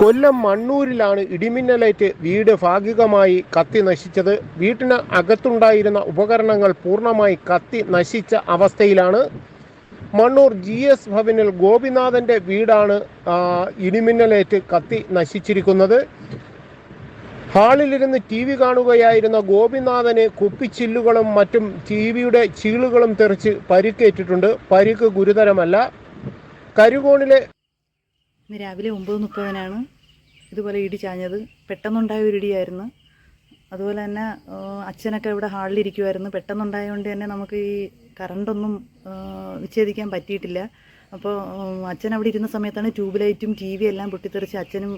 കൊല്ലം മണ്ണൂരിലാണ് ഇടിമിന്നലേറ്റ് വീട് ഭാഗികമായി കത്തി നശിച്ചത്. വീട്ടിന് അകത്തുണ്ടായിരുന്ന ഉപകരണങ്ങൾ പൂർണമായി കത്തി നശിച്ച അവസ്ഥയിലാണ്. മണ്ണൂർ ജി എസ് ഭവനിൽ ഗോപിനാഥന്റെ വീടാണ് ഇടിമിന്നലേറ്റ് കത്തി നശിച്ചിരിക്കുന്നത്. ഹാളിലിരുന്ന് ടി വി കാണുകയായിരുന്ന ഗോപിനാഥന് കുപ്പിച്ചില്ലുകളും മറ്റും ടി വിയുടെ ചീളുകളും തെറിച്ച് പരിക്കേറ്റിട്ടുണ്ട്. പരിക്ക് ഗുരുതരമല്ല. കരുകോണിലെ ഇന്ന് രാവിലെ ഒമ്പത് മുപ്പതിനാണ് ഇതുപോലെ ഇടി ചാഞ്ഞത്. പെട്ടെന്നുണ്ടായ ഒരു ഇടിയായിരുന്നു. അതുപോലെ തന്നെ അച്ഛനൊക്കെ ഇവിടെ ഹാളിലിരിക്കുമായിരുന്നു പെട്ടെന്നുണ്ടായതുകൊണ്ട് തന്നെ നമുക്ക് ഈ കറണ്ടൊന്നും വിച്ഛേദിക്കാൻ പറ്റിയിട്ടില്ല. അപ്പോൾ അച്ഛൻ അവിടെ ഇരുന്ന സമയത്താണ് ട്യൂബ് ലൈറ്റും ടി വി എല്ലാം പൊട്ടിത്തെറിച്ച് അച്ഛനും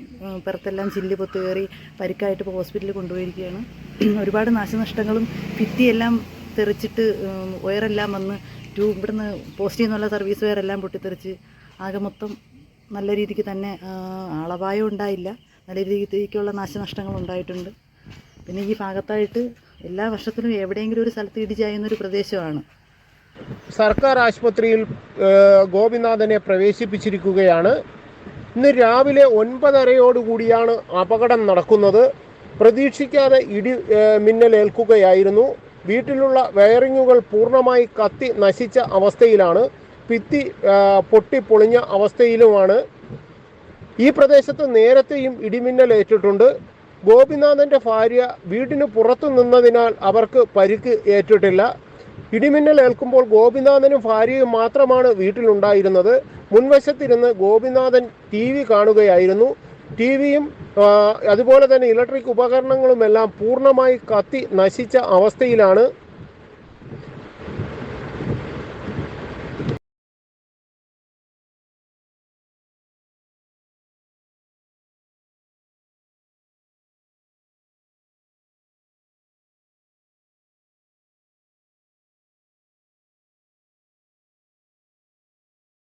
പുറത്തെല്ലാം ചില്ല് പൊത്ത് കയറി പരിക്കായിട്ട് ഇപ്പോൾ ഹോസ്പിറ്റലിൽ കൊണ്ടുപോയിരിക്കുകയാണ്. ഒരുപാട് നാശനഷ്ടങ്ങളും ഭിത്തിയെല്ലാം തെറിച്ചിട്ട് വയറെല്ലാം വന്ന് ട്യൂബ് ഇവിടുന്ന് പോസ്റ്റിൽ നിന്നുള്ള സർവീസ് വയറെല്ലാം പൊട്ടിത്തെറിച്ച് ആകെ മൊത്തം നല്ല രീതിക്ക് തന്നെ ആളപായം ഉണ്ടായില്ല. നല്ല രീതിക്കുള്ള നാശനഷ്ടങ്ങൾ ഉണ്ടായിട്ടുണ്ട്. പിന്നെ ഈ ഭാഗത്തായിട്ട് എല്ലാ വർഷത്തിലും എവിടെയെങ്കിലും ഒരു സ്ഥലത്ത് ഇടിച്ചായുന്ന ഒരു പ്രദേശമാണ്. സർക്കാർ ആശുപത്രിയിൽ ഗോപിനാഥനെ പ്രവേശിപ്പിച്ചിരിക്കുകയാണ്. ഇന്ന് രാവിലെ ഒൻപതരയോടുകൂടിയാണ് അപകടം നടക്കുന്നത്. പ്രതീക്ഷിക്കാതെ ഇടി മിന്നലേൽക്കുകയായിരുന്നു. വീട്ടിലുള്ള വയറിങ്ങുകൾ പൂർണമായി കത്തി നശിച്ച അവസ്ഥയിലാണ് ഭിത്തി പൊട്ടി പൊളിഞ്ഞ അവസ്ഥയിലുമാണ്. ഈ പ്രദേശത്ത് നേരത്തെയും ഇടിമിന്നലേറ്റിട്ടുണ്ട് ഗോപിനാഥന്റെ ഭാര്യ വീടിന് പുറത്തു നിന്നതിനാൽ അവർക്ക് പരിക്ക് ഏറ്റിട്ടില്ല. ഇടിമിന്നൽ ഏൽക്കുമ്പോൾ ഗോപിനാഥനും ഭാര്യയും മാത്രമാണ് വീട്ടിലുണ്ടായിരുന്നത്. മുൻവശത്തിരുന്ന് ഗോപിനാഥൻ ടി വി കാണുകയായിരുന്നു. ടി വിയും അതുപോലെ തന്നെ ഇലക്ട്രിക് ഉപകരണങ്ങളുമെല്ലാം പൂർണമായി കത്തി നശിച്ച അവസ്ഥയിലാണ്.